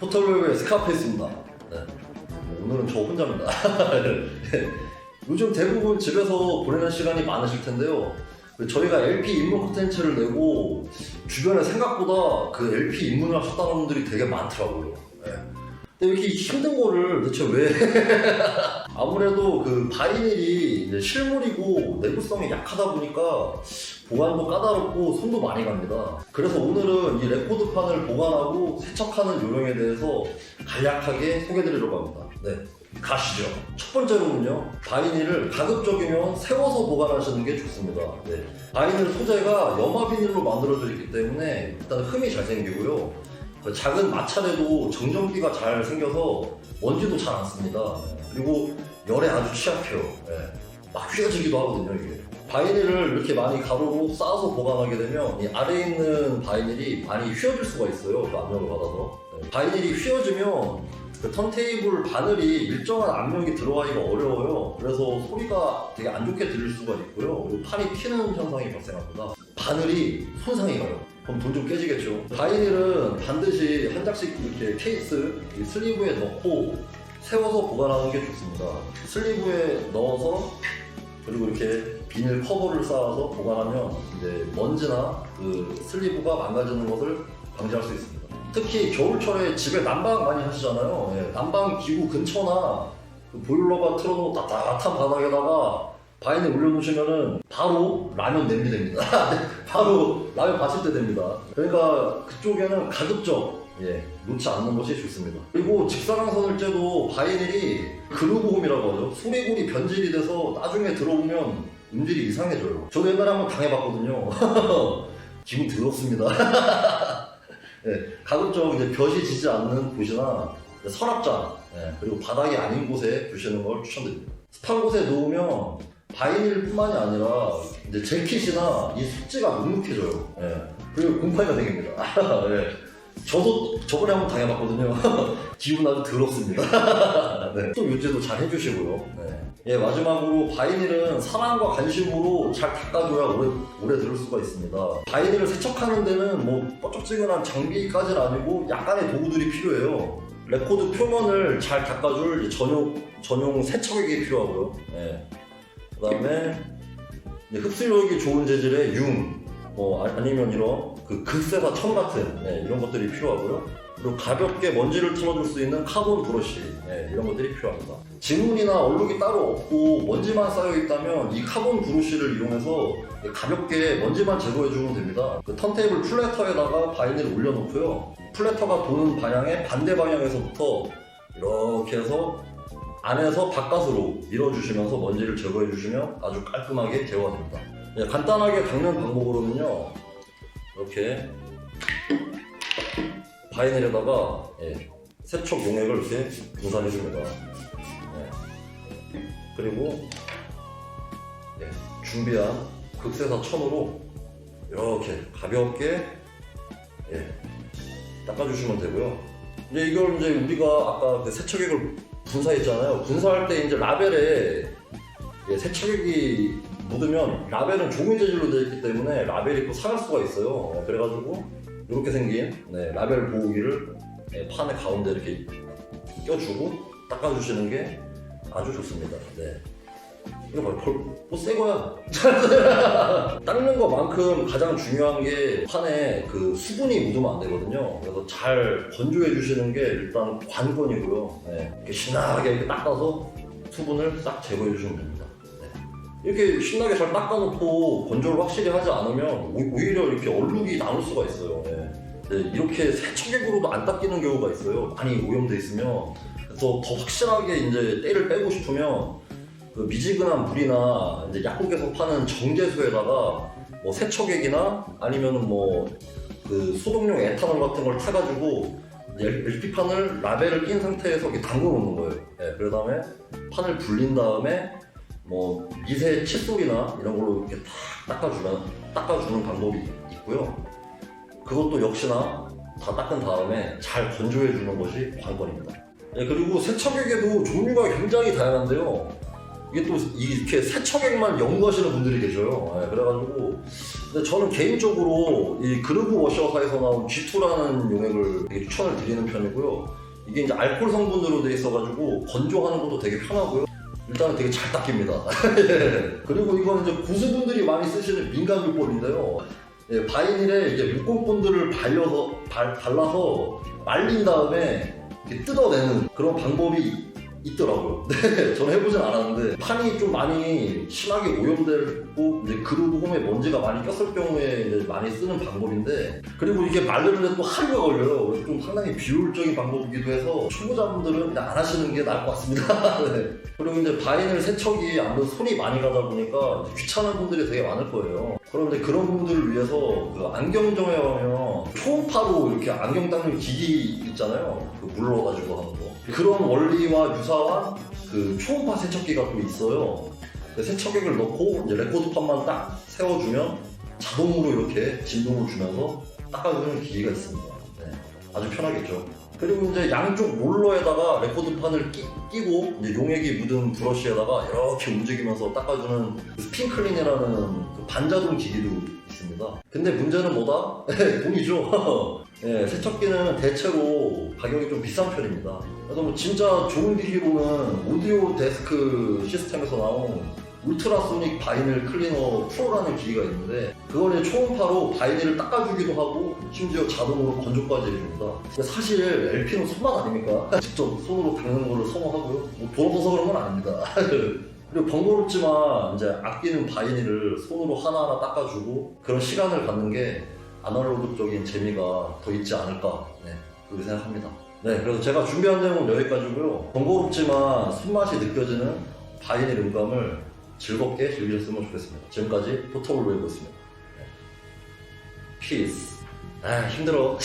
포털웨어의 스카페이스입니다. 네. 오늘은 저 혼자입니다. 네. 요즘 대부분 집에서 보내는 시간이 많으실 텐데요. 그 저희가 LP 입문 콘텐츠를 내고 주변에 생각보다 그 LP 입문을 하셨다는 분들이 되게 많더라고요. 네. 근데 이렇게 힘든 거를 대체 왜? 아무래도 그 바이닐이 이제 실물이고 내구성이 약하다 보니까 보관도 까다롭고 손도 많이 갑니다. 그래서 오늘은 이 레코드판을 보관하고 세척하는 요령에 대해서 간략하게 소개드리려고 합니다. 네. 가시죠. 첫 번째로는요, 바이닐을 가급적이면 세워서 보관하시는 게 좋습니다. 네. 바이닐 소재가 염화 비닐로 만들어져 있기 때문에 일단 흠이 잘 생기고요. 그 작은 마찰에도 정전기가 잘 생겨서 먼지도 잘 안 씁니다. 그리고 열에 아주 취약해요. 네. 막 휘어지기도 하거든요, 이게. 바이닐을 이렇게 많이 가로로 쌓아서 보관하게 되면 이 아래에 있는 바이닐이 많이 휘어질 수가 있어요. 그 압력을 받아서. 네. 바이닐이 휘어지면 그 턴테이블 바늘이 일정한 압력이 들어가기가 어려워요. 그래서 소리가 되게 안 좋게 들릴 수가 있고요. 그리고 판이 튀는 현상이 발생합니다. 바늘이 손상이 가요. 그럼 돈 좀 깨지겠죠. 바이닐은 반드시 한 장씩 이렇게 케이스, 이 슬리브에 넣고 세워서 보관하는 게 좋습니다. 슬리브에 넣어서 그리고 이렇게 비닐 커버를 쌓아서 보관하면 이제 먼지나 그 슬리브가 망가지는 것을 방지할 수 있습니다. 특히 겨울철에 집에 난방 많이 하시잖아요. 예, 난방 기구 근처나 그 보일러가 틀어놓은 따뜻한 바닥에다가 바이닐 올려놓으시면은 바로 라면 냄비 됩니다. 바로 라면 받칠 때 됩니다. 그러니까 그쪽에는 가급적 예, 놓지 않는 것이 좋습니다. 그리고 직사광선을 쬐도 바이닐이 그루브홈이라고 하죠. 소리골이 변질이 돼서 나중에 들어오면 음질이 이상해져요. 저도 옛날에 한번 당해봤거든요. 기분 더럽습니다. 예, 가급적 이제 볕이 지지 않는 곳이나 서랍장 예, 그리고 바닥이 아닌 곳에 두시는 걸 추천드립니다. 습한 곳에 놓으면 바이닐뿐만이 아니라 이제 재킷이나 이 숙지가 눅눅해져요. 예, 그리고 곰팡이가 생깁니다. 예. 저도 저번에 한번 당해봤거든요. 기분 아주 더럽습니다. 네. 또 유지도 잘 해주시고요. 네. 예, 마지막으로 바이닐은 사랑과 관심으로 잘 닦아줘야 오래, 오래 들을 수가 있습니다. 바이닐을 세척하는 데는 뭐 뻐쩍지근한 장비까지는 아니고 약간의 도구들이 필요해요. 레코드 표면을 잘 닦아줄 이 전용, 전용 세척액이 필요하고요. 예. 그 다음에 흡수력이 좋은 재질의 융, 뭐 아- 아니면 이런 그 극세사 천 같은 예, 이런 것들이 필요하고요. 그리고 가볍게 먼지를 틀어줄 수 있는 카본 브러쉬 예, 이런 것들이 필요합니다. 지문이나 얼룩이 따로 없고 먼지만 쌓여 있다면 이 카본 브러쉬를 이용해서 가볍게 먼지만 제거해 주면 됩니다. 그 턴테이블 플래터에다가 바이닐을 올려놓고요. 플래터가 도는 방향의 반대 방향에서부터 이렇게 해서 안에서 바깥으로 밀어주시면서 먼지를 제거해 주시면 아주 깔끔하게 제거가 됩니다. 예, 간단하게 닦는 방법으로는요. 이렇게 바이닐에다가 예, 세척 용액을 이렇게 분산해 줍니다. 예. 그리고 예, 준비한 극세사 천으로 이렇게 가볍게 예, 닦아주시면 되고요. 이제 이걸 이제 우리가 아까 그 세척액을 분사했잖아요. 분사할 때 이제 라벨에 예, 세척액이 묻으면 라벨은 종이 재질로 되어 있기 때문에 라벨이 또 상할 수가 있어요. 예, 그래가지고 이렇게 생긴 네, 라벨 보호기를 네, 판의 가운데 이렇게 껴주고 닦아주시는 게 아주 좋습니다. 네. 이거 봐, 벌, 뭐새 거야. 닦는 것만큼 가장 중요한 게 판에 그 수분이 묻으면 안 되거든요. 그래서 잘 건조해 주시는 게 일단 관건이고요. 네. 이렇게 신나게 이렇게 닦아서 수분을 싹 제거해 주시면 됩니다. 네. 이렇게 신나게 잘 닦아놓고 건조를 확실히 하지 않으면 오- 오히려 이렇게 얼룩이 남을 수가 있어요. 네. 네, 이렇게 세척액으로도 안 닦이는 경우가 있어요. 많이 오염돼 있으면. 그래서 더 확실하게 이제 때를 빼고 싶으면 그 미지근한 물이나 이제 약국에서 파는 정제수에다가 뭐 세척액이나 아니면은 뭐그 소독용 에탄올 같은 걸 타가지고 LP판을 라벨을 낀 상태에서 담궈 놓는 거예요. 예, 그 다음에 판을 불린 다음에 뭐 미세 칫솔이나 이런 걸로 이렇게 탁 닦아주면 닦아주는 방법이 있고요. 그것도 역시나 다 닦은 다음에 잘 건조해 주는 것이 관건입니다. 예, 그리고 세척액에도 종류가 굉장히 다양한데요. 이게 또 이렇게 세척액만 연구하시는 분들이 계셔요. 예, 그래가지고 근데 저는 개인적으로 이 그루브 워셔사에서 나온 G2라는 용액을 되게 추천을 드리는 편이고요. 이게 이제 알코올 성분으로 돼 있어가지고 건조하는 것도 되게 편하고요. 일단은 되게 잘 닦입니다. 예. 그리고 이거는 이제 고수분들이 많이 쓰시는 민간 요법인데요. 예, 바이닐에 이제 물고분들을 발려서 발, 발라서 말린 다음에 뜯어내는 그런 방법이 있더라고요. 네, 저는 해보진 않았는데 판이 좀 많이 심하게 오염되고 이제 그루브 홈에 먼지가 많이 꼈을 경우에 이제 많이 쓰는 방법인데 그리고 이게 마르는데 또 하루가 걸려요. 그래서 좀 상당히 비효율적인 방법이기도 해서 초보자분들은 그냥 안 하시는 게 나을 것 같습니다. 네. 그리고 이제 바이닐 세척이 아무래도 손이 많이 가다 보니까 귀찮은 분들이 되게 많을 거예요. 그런데 그런 분들을 위해서 그 안경점에 가면 초음파로 이렇게 안경 닦는 기기 있잖아요. 그 물러가지고 하는 거. 그런 원리와 유사한 그 초음파 세척기가 또 있어요. 그 세척액을 넣고 이제 레코드판만 딱 세워주면 자동으로 이렇게 진동을 주면서 닦아주는 기기가 있습니다. 네, 아주 편하겠죠. 그리고 이제 양쪽 롤러에다가 레코드판을 끼, 끼고 이제 용액이 묻은 브러쉬에다가 이렇게 움직이면서 닦아주는 그 스핀클린이라는 그 반자동 기기도 있습니다. 근데 문제는 뭐다? 돈이죠. 예, 세척기는 대체로 가격이 좀 비싼 편입니다. 그래서 뭐 진짜 좋은 기기로는 오디오 데스크 시스템에서 나온 울트라소닉 바이닐 클리너 프로라는 기기가 있는데 그걸 이제 초음파로 바이닐을 닦아주기도 하고 심지어 자동으로 건조까지 해줍니다. 사실 LP는 손맛 아닙니까? 직접 손으로 닦는 거를 선호하고요. 뭐 돈 없어서 그런 건 아닙니다. 그리고 번거롭지만 이제 아끼는 바이닐을 손으로 하나하나 닦아주고 그런 시간을 갖는 게 아날로그적인 재미가 더 있지 않을까 네, 그렇게 생각합니다. 네, 그래서 제가 준비한 내용은 여기까지고요. 번거롭지만 손맛이 느껴지는 바이닐 음감을 즐겁게 즐기셨으면 좋겠습니다. 지금까지 포토블 웨이브였습니다. 네. 피스. 아 힘들어.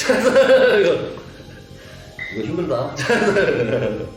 이거, 힘들다.